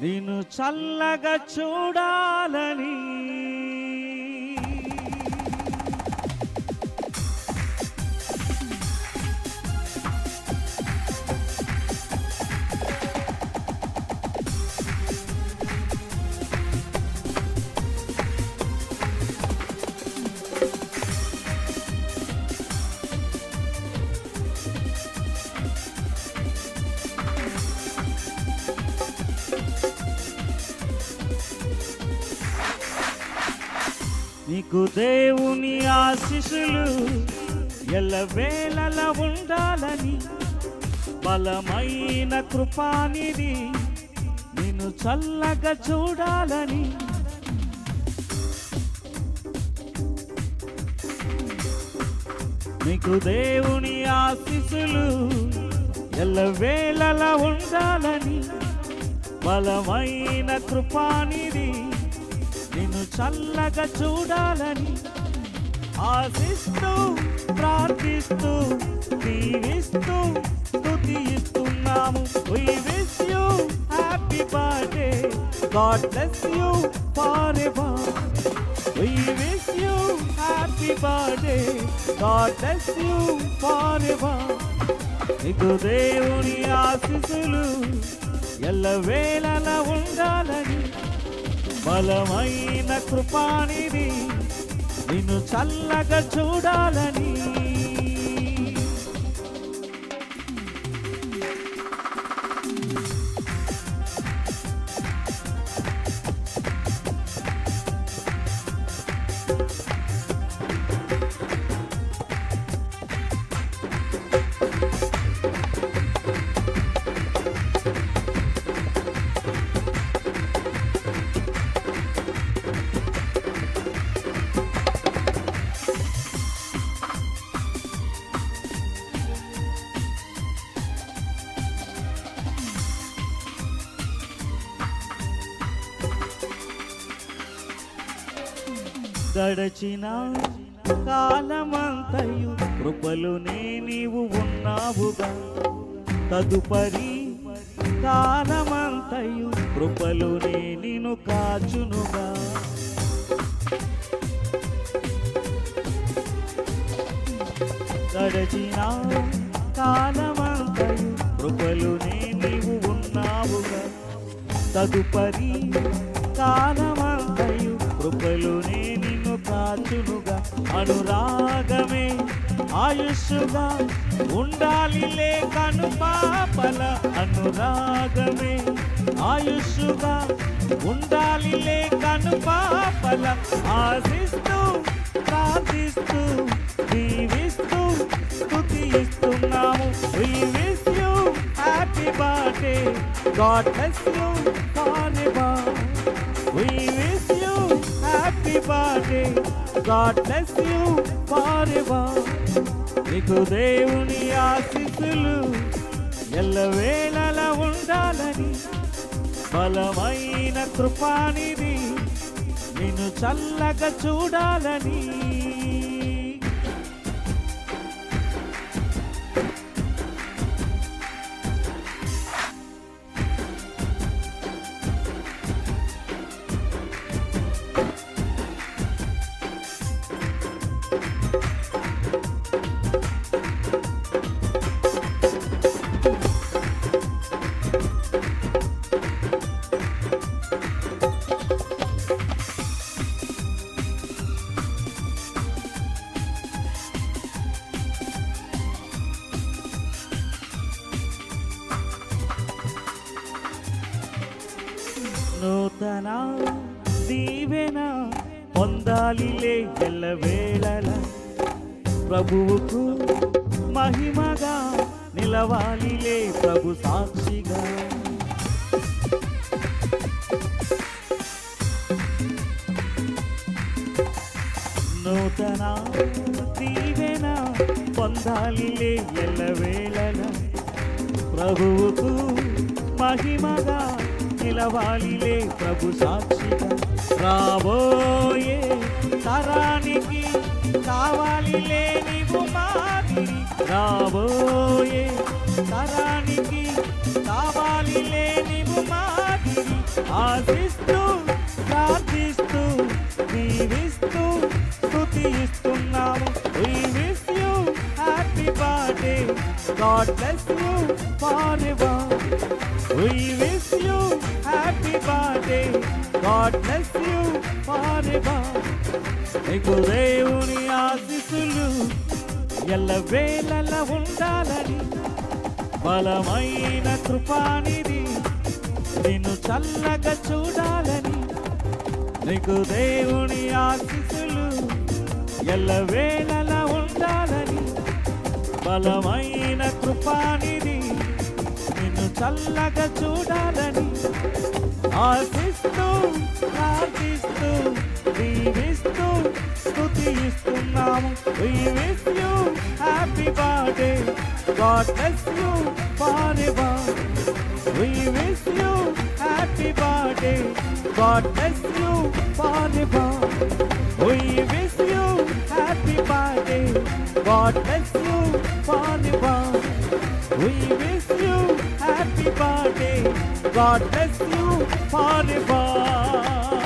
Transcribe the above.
నిన్ను చల్లగా చూడాలని నీకు దేవుని ఆశీస్సులు ఎల్లవేళలా ఉండాలని బలమైన కృపానిది నిన్ను చల్లగా చూడాలని. నీకు దేవుని ఆశీస్సులు ఎల్లవేళలా ఉండాలని బలమైన కృపానిది చల్లగా చూడాలని ఆశిస్తూ ప్రార్థిస్తూ దీవిస్తూ స్థుతిస్తున్నాము. We wish you happy birthday God bless you forever we wish you happy birthday God bless you forever మీకు దేవుని ఆశీస్సులు ఎల్ల వేళల ఉండాలని బలమైన కృపానిది నిన్ను చల్లగా చూడాలని. గడచిన కాలమంతయు కృపలునే నీవు ఉన్నావుగా. తదుపరి కాలమంతయు కృపలునే నిను కాచునుగా. గడచిన కాలమంతయు కృపలునే నీవు ఉన్నావుగా. తదుపరి కాలమంతయు కృపలునే కాచునుగా అనురాగమే ఆయుష్గా ఉండాలి లేకను పాపల అనురాగమే ఆయుష్గా ఉండాలి లేకను పాపల ఆశిస్తూ ప్రార్థిస్తూ దీవిస్తూ స్తుతిస్తున్నాము we wish you. Happy birthday. God happy God bless you you నీకు దేవుని ఆశీస్సులు ఎల్లవేళలా ఉండాలని బలమైన కృపానిది నిన్ను చల్లగా చూడాలని. నూతన దీవెన పొందాలిలే ఎల్లవేళల. ప్రభువుకు మహిమగా నిలవాలిలే ప్రభు సాక్షిగా. నూతన దీవెన పొందాలిలే ఎల్లవేళల. ప్రభువుకు మహిమగా నిలవాలిలే ప్రభు సాక్షిగా. రాబోయే తరానికి కావాలిలే నీవు మాదిరి రాబోయే తరానికి కావాలి లేనివు మాదిరి ఆశిస్తూ ప్రార్థిస్తూ దీవిస్తూ స్థుతిస్తున్నాము. We wish God bless you. Forever. We wish you. Birthday God bless you forever నీకు దేవుని ఆశీస్సులు ఎల్ల వేళల ఉండాలని బలమైన కృపానిది నిన్ను చల్లగా చూడాలని నీకు దేవుని ఆశీస్సులు ఎల్ల వేళల ఉండాలని బలమైన కృపానిది నిన్ను చల్లగా చూడాలని ఆశిస్తూ ప్రార్థిస్తూ దీవిస్తూ స్తుతిస్తున్నాము We wish you happy birthday God bless you forever We wish you happy birthday God bless you forever We wish you happy birthday God bless you forever We wish you happy birthday God bless you forever